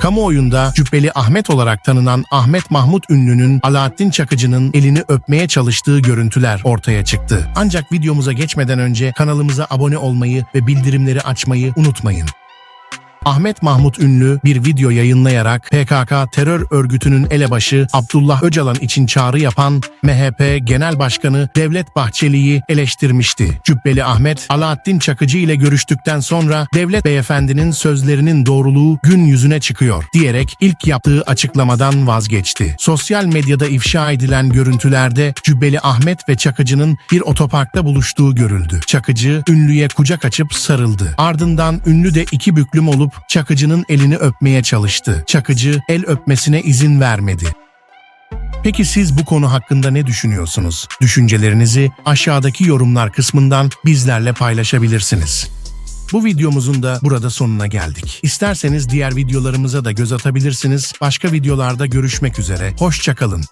kamuoyunda Cübbeli Ahmet olarak tanınan Ahmet Mahmut ünlünün Alaaddin Çakıcı'nın elini öpmeye çalıştığı görüntüler ortaya çıktı. Ancak videomuza geçmeden önce kanalımıza abone olmayı ve bildirimleri açmayı unutmayın. Ahmet Mahmut Ünlü bir video yayınlayarak PKK terör örgütünün elebaşı Abdullah Öcalan için çağrı yapan MHP Genel Başkanı Devlet Bahçeli'yi eleştirmişti. Cübbeli Ahmet, Alaaddin Çakıcı ile görüştükten sonra Devlet Beyefendinin sözlerinin doğruluğu gün yüzüne çıkıyor diyerek ilk yaptığı açıklamadan vazgeçti. Sosyal medyada ifşa edilen görüntülerde Cübbeli Ahmet ve Çakıcı'nın bir otoparkta buluştuğu görüldü. Çakıcı ünlüye kucak açıp sarıldı. Ardından ünlü de iki büklüm olup Çakıcı'nın elini öpmeye çalıştı. Çakıcı el öpmesine izin vermedi. Peki siz bu konu hakkında ne düşünüyorsunuz? Düşüncelerinizi aşağıdaki yorumlar kısmından bizlerle paylaşabilirsiniz. Bu videomuzun da burada sonuna geldik. İsterseniz diğer videolarımıza da göz atabilirsiniz. Başka videolarda görüşmek üzere. Hoşçakalın.